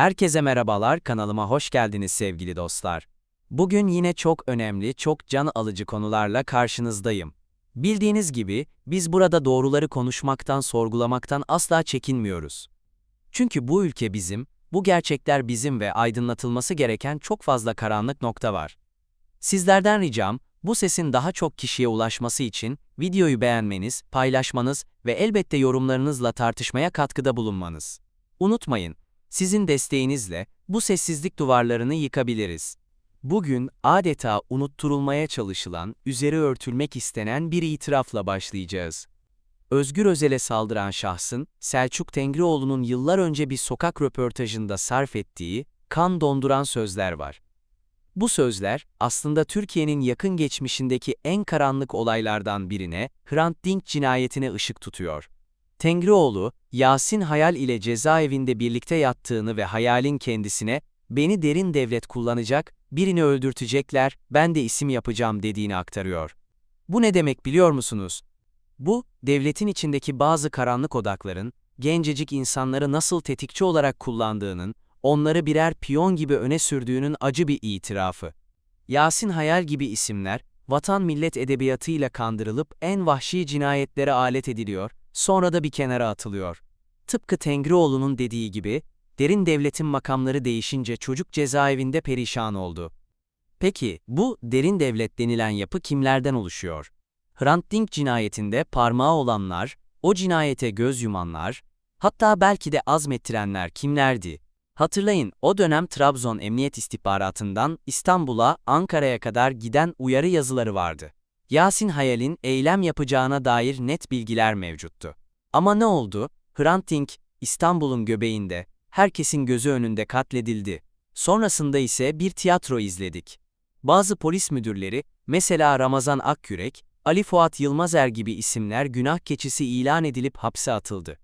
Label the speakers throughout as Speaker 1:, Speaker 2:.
Speaker 1: Herkese merhabalar, kanalıma hoş geldiniz sevgili dostlar. Bugün yine çok önemli, çok can alıcı konularla karşınızdayım. Bildiğiniz gibi, biz burada doğruları konuşmaktan, sorgulamaktan asla çekinmiyoruz. Çünkü bu ülke bizim, bu gerçekler bizim ve aydınlatılması gereken çok fazla karanlık nokta var. Sizlerden ricam, bu sesin daha çok kişiye ulaşması için videoyu beğenmeniz, paylaşmanız ve elbette yorumlarınızla tartışmaya katkıda bulunmanız. Unutmayın, sizin desteğinizle bu sessizlik duvarlarını yıkabiliriz. Bugün adeta unutturulmaya çalışılan, üzeri örtülmek istenen bir itirafla başlayacağız. Özgür Özel'e saldıran şahsın, Selçuk Tengrioğlu'nun yıllar önce bir sokak röportajında sarf ettiği, kan donduran sözler var. Bu sözler, aslında Türkiye'nin yakın geçmişindeki en karanlık olaylardan birine, Hrant Dink cinayetine ışık tutuyor. Tengrioğlu, Yasin Hayal ile cezaevinde birlikte yattığını ve hayalin kendisine, beni derin devlet kullanacak, birini öldürtecekler, ben de isim yapacağım dediğini aktarıyor. Bu ne demek biliyor musunuz? Bu, devletin içindeki bazı karanlık odakların, gencecik insanları nasıl tetikçi olarak kullandığının, onları birer piyon gibi öne sürdüğünün acı bir itirafı. Yasin Hayal gibi isimler, vatan millet edebiyatıyla kandırılıp en vahşi cinayetlere alet ediliyor, sonra da bir kenara atılıyor. Tıpkı Tengrioğlu'nun dediği gibi, derin devletin makamları değişince çocuk cezaevinde perişan oldu. Peki, bu derin devlet denilen yapı kimlerden oluşuyor? Hrant Dink cinayetinde parmağı olanlar, o cinayete göz yumanlar, hatta belki de azmettirenler kimlerdi? Hatırlayın, o dönem Trabzon Emniyet İstihbaratı'ndan İstanbul'a, Ankara'ya kadar giden uyarı yazıları vardı. Yasin Hayal'in eylem yapacağına dair net bilgiler mevcuttu. Ama ne oldu? Hrant Dink, İstanbul'un göbeğinde, herkesin gözü önünde katledildi. Sonrasında ise bir tiyatro izledik. Bazı polis müdürleri, mesela Ramazan Akyürek, Ali Fuat Yılmazer gibi isimler günah keçisi ilan edilip hapse atıldı.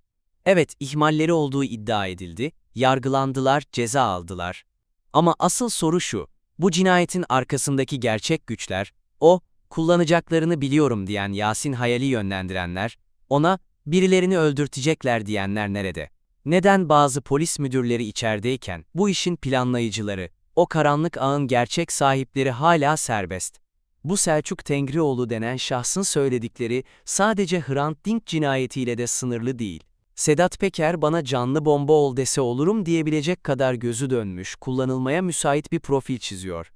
Speaker 1: Evet, ihmalleri olduğu iddia edildi, yargılandılar, ceza aldılar. Ama asıl soru şu, bu cinayetin arkasındaki gerçek güçler, o, kullanacaklarını biliyorum diyen Yasin Hayal'i yönlendirenler, ona, birilerini öldürtecekler diyenler nerede? Neden bazı polis müdürleri içerideyken, bu işin planlayıcıları, o karanlık ağın gerçek sahipleri hala serbest? Bu Selçuk Tengrioğlu denen şahsın söyledikleri sadece Hrant Dink cinayetiyle de sınırlı değil. Sedat Peker bana canlı bomba ol dese olurum diyebilecek kadar gözü dönmüş, kullanılmaya müsait bir profil çiziyor.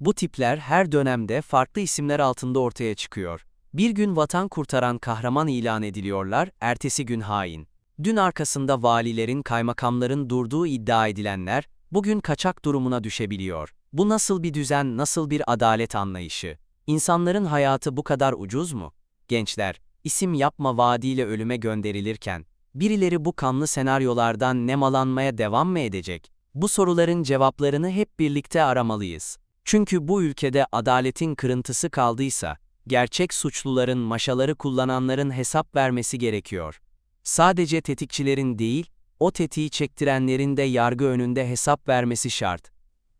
Speaker 1: Bu tipler her dönemde farklı isimler altında ortaya çıkıyor. Bir gün vatan kurtaran kahraman ilan ediliyorlar, ertesi gün hain. Dün arkasında valilerin, kaymakamların durduğu iddia edilenler, bugün kaçak durumuna düşebiliyor. Bu nasıl bir düzen, nasıl bir adalet anlayışı? İnsanların hayatı bu kadar ucuz mu? Gençler, isim yapma vaadiyle ölüme gönderilirken, birileri bu kanlı senaryolardan nemalanmaya devam mı edecek? Bu soruların cevaplarını hep birlikte aramalıyız. Çünkü bu ülkede adaletin kırıntısı kaldıysa, gerçek suçluların maşaları kullananların hesap vermesi gerekiyor. Sadece tetikçilerin değil, o tetiği çektirenlerin de yargı önünde hesap vermesi şart.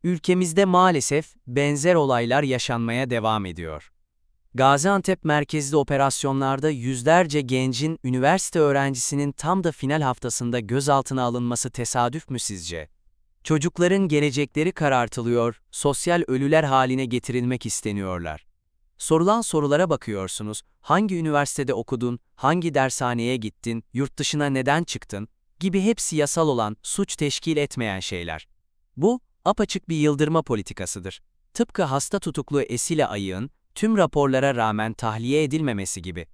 Speaker 1: Ülkemizde maalesef benzer olaylar yaşanmaya devam ediyor. Gaziantep merkezli operasyonlarda yüzlerce gencin, üniversite öğrencisinin tam da final haftasında gözaltına alınması tesadüf mü sizce? Çocukların gelecekleri karartılıyor, sosyal ölüler haline getirilmek isteniyorlar. Sorulan sorulara bakıyorsunuz, hangi üniversitede okudun, hangi dershaneye gittin, yurt dışına neden çıktın, gibi hepsi yasal olan, suç teşkil etmeyen şeyler. Bu, apaçık bir yıldırma politikasıdır. Tıpkı hasta tutuklu Esile Ayık'ın, tüm raporlara rağmen tahliye edilmemesi gibi.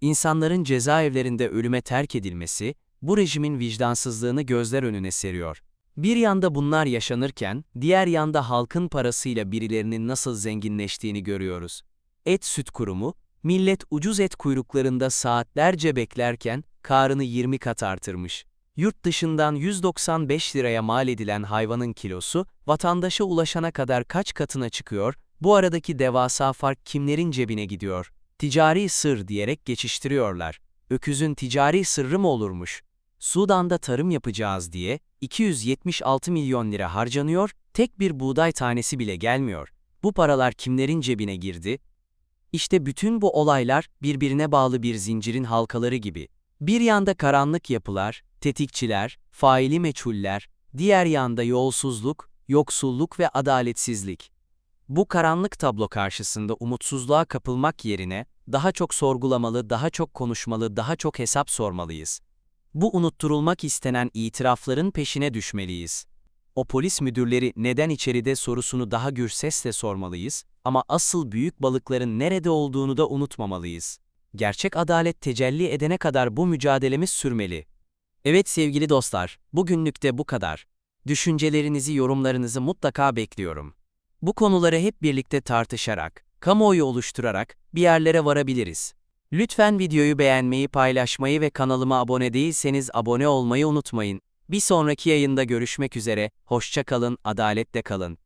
Speaker 1: İnsanların cezaevlerinde ölüme terk edilmesi, bu rejimin vicdansızlığını gözler önüne seriyor. Bir yanda bunlar yaşanırken, diğer yanda halkın parasıyla birilerinin nasıl zenginleştiğini görüyoruz. Et Süt Kurumu, millet ucuz et kuyruklarında saatlerce beklerken, karını 20 kat artırmış. Yurt dışından 195 liraya mal edilen hayvanın kilosu, vatandaşa ulaşana kadar kaç katına çıkıyor, bu aradaki devasa fark kimlerin cebine gidiyor? Ticari sır diyerek geçiştiriyorlar. Öküzün ticari sırrı mı olurmuş? Sudan'da tarım yapacağız diye 276 milyon lira harcanıyor, tek bir buğday tanesi bile gelmiyor. Bu paralar kimlerin cebine girdi? İşte bütün bu olaylar birbirine bağlı bir zincirin halkaları gibi. Bir yanda karanlık yapılar, tetikçiler, faili meçhuller, diğer yanda yolsuzluk, yoksulluk ve adaletsizlik. Bu karanlık tablo karşısında umutsuzluğa kapılmak yerine daha çok sorgulamalı, daha çok konuşmalı, daha çok hesap sormalıyız. Bu unutturulmak istenen itirafların peşine düşmeliyiz. O polis müdürleri neden içeride sorusunu daha gür sesle sormalıyız ama asıl büyük balıkların nerede olduğunu da unutmamalıyız. Gerçek adalet tecelli edene kadar bu mücadelemiz sürmeli. Evet sevgili dostlar, bugünlük de bu kadar. Düşüncelerinizi, yorumlarınızı mutlaka bekliyorum. Bu konuları hep birlikte tartışarak, kamuoyu oluşturarak bir yerlere varabiliriz. Lütfen videoyu beğenmeyi, paylaşmayı ve kanalıma abone değilseniz abone olmayı unutmayın. Bir sonraki yayında görüşmek üzere, hoşça kalın, adaletle kalın.